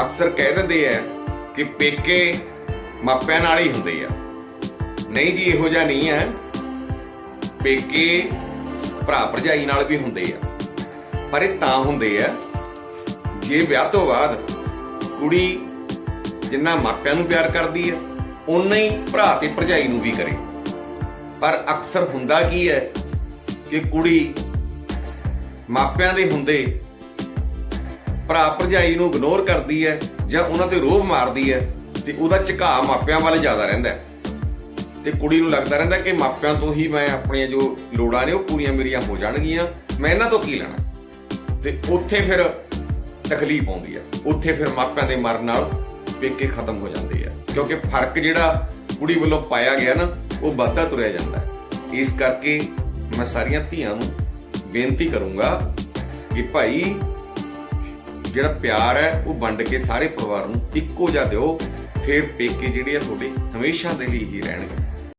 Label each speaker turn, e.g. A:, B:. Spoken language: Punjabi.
A: ਅਕਸਰ ਕਹਿ ਦਿੰਦੇ ਆ ਕਿ ਪੇਕੇ ਮਾਪਿਆਂ ਨਾਲ ਹੀ ਹੁੰਦੇ ਆ। ਨਹੀਂ ਜੀ, ਇਹੋ ਜਿਹਾ ਨਹੀਂ ਹੈ। ਪੇਕੇ ਭਰਾ ਭਰਜਾਈ ਨਾਲ ਵੀ ਹੁੰਦੇ ਆ। ਪਰ ਇਹ ਤਾਂ ਹੁੰਦੇ ਆ, ਜੇ ਵਿਆਹ ਤੋਂ ਬਾਅਦ ਕੁੜੀ ਜਿੰਨਾ ਮਾਪਿਆਂ ਨੂੰ ਪਿਆਰ ਕਰਦੀ ਹੈ ਉਨਾ ਹੀ ਭਰਾ ਤੇ ਭਰਜਾਈ ਨੂੰ ਵੀ ਕਰੇ। ਪਰ ਅਕਸਰ ਹੁੰਦਾ ਕੀ ਹੈ ਕਿ ਕੁੜੀ ਮਾਪਿਆਂ ਦੇ ਹੁੰਦੇ ਭਰਾ ਭਰਜਾਈ ਨੂੰ ਇਗਨੋਰ ਕਰਦੀ ਹੈ ਜਾਂ ਉਹਨਾਂ ਤੇ ਰੋਹ ਮਾਰਦੀ ਹੈ ਤੇ ਉਹਦਾ ਝੁਕਾਅ ਮਾਪਿਆਂ ਵੱਲ ਜ਼ਿਆਦਾ ਰਹਿੰਦਾ ਹੈ। ਤੇ ਕੁੜੀ ਨੂੰ ਲੱਗਦਾ ਰਹਿੰਦਾ ਕਿ ਮਾਪਿਆਂ ਤੋਂ ਹੀ ਮੈਂ ਆਪਣੀਆਂ ਜੋ ਲੋੜਾਂ ਨੇ ਉਹ ਪੂਰੀਆਂ ਮੇਰੀਆਂ ਹੋ ਜਾਣਗੀਆਂ, ਮੈਂ ਇਹਨਾਂ ਤੋਂ ਕੀ ਲੈਣਾ? ਤੇ ਉੱਥੇ ਫਿਰ ਤਕਲੀਫ ਆਉਂਦੀ ਹੈ। ਉੱਥੇ ਫਿਰ ਮਾਪਿਆਂ ਦੇ ਮਰਨ ਨਾਲ ਪੇਕੇ ਖਤਮ ਹੋ ਜਾਂਦੇ ਆ। ਕਿਉਂਕਿ ਫ਼ਰਕ ਜਿਹੜਾ ਕੁੜੀ ਵੱਲੋਂ ਪਾਇਆ ਗਿਆ ਨਾ, ਉਹ ਵੱਧਦਾ ਤੁਰਿਆ ਜਾਂਦਾ ਹੈ। ਇਸ ਕਰਕੇ ਮੈਂ ਸਾਰੀਆਂ ਧੀਆਂ ਨੂੰ ਬੇਨਤੀ ਕਰੂੰਗਾ ਕਿ ਭਾਈ ਜਿਹੜਾ ਪਿਆਰ ਹੈ, ਉਹ ਵੰਡ ਕੇ ਸਾਰੇ ਪਰਿਵਾਰ ਨੂੰ ਇੱਕੋ ਜਿਹਾ ਦਿਓ, ਫਿਰ ਪੇਕੇ ਜਿਹੜੇ ਆ ਤੁਹਾਡੇ ਹਮੇਸ਼ਾ ਦੇ ਲਈ ਹੀ ਰਹਿਣਗੇ।